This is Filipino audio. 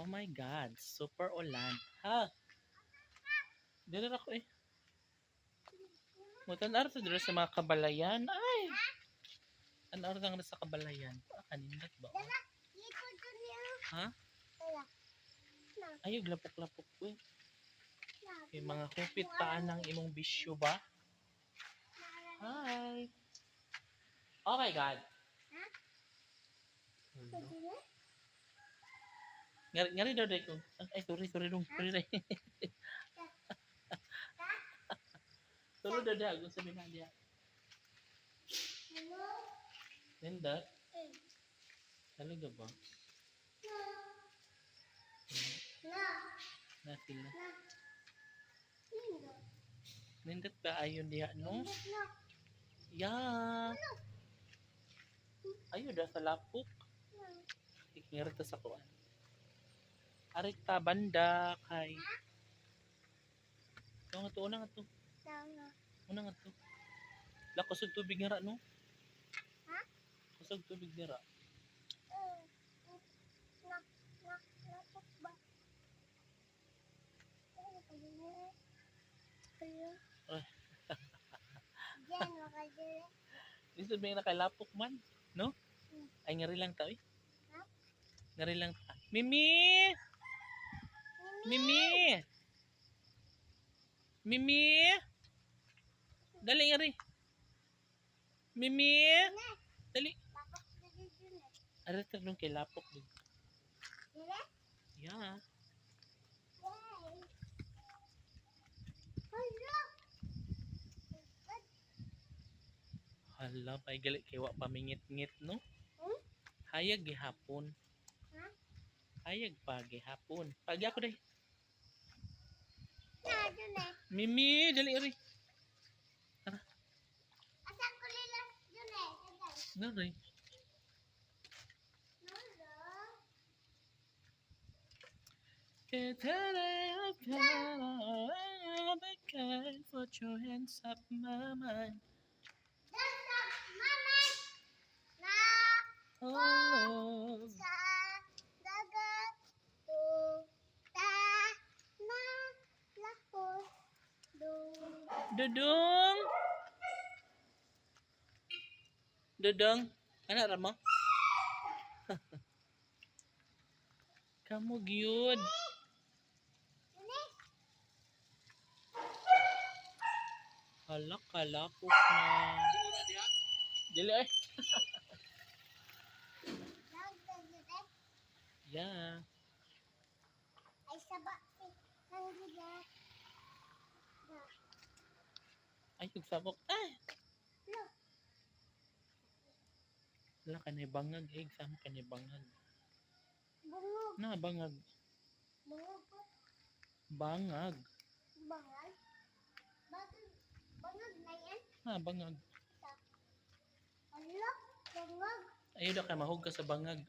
Oh my God, super ulan. Ha? Dito na ako eh. Mutan araw dito sa mga kabalayan. Ay! Ano araw lang sa kabalayan? Ah, kanindot ba? Oh? Ha? Ayog, lapok-lapok ko eh. Yung mga kupit paan ng imong bisyo ba? Hi! Oh my God! Ha? Hello. Ngari, ngari daw day ko. Ay, sorry, sorry dong. Sorry day. sorry daw na diya. Hello? Nindot? Eh. Talaga ba? No. Na sila. Nindot ba ayon diha, no? Yeah. Ayo dah sa lapok. No. Ikingir ta sa kuan. Arit ta banda kay. Ito nga to, una nga to. Una nga to. La kusog tubig nga ra, no? Ha? Kusog tubig nga ra. Ba? Diyan, waka dyan. Di sabihin na kay lapok man, no? Hmm. Ay ngari lang ta, eh. Ha? Ngari lang ta. Mimi! Mimi! Mimi! Dali. Mimi! Dali. Lapok na dyan eh. Arit ta nung kay lapok? Yeah. Hala, may gali kay wa pamingit-ngit, no? Hayag gihapon. Ha? Hayag pa gihapon. Pagi ako day. Mimi, dali iri. Tara. Asan ko lila yun eh. Dali. Dali. Get out of your hands up my mind. Doon. Dudung. Dudung. Ano ra? Kamu gyud. Dyan eh. Hala, kalapok na. Dili ay. Yeah. Ay saba eh. Nang dyan. Na. Ay, sabok. Ay, Lo. wala ka na bangag. Eh, sama ka na bangag. Bungog. Na, bangag. Bangag. Bangag. Bangag. Bangag na yan. Ha, bangag. Ano? Bangag. Ayaw na ka mahog ka sa bangag.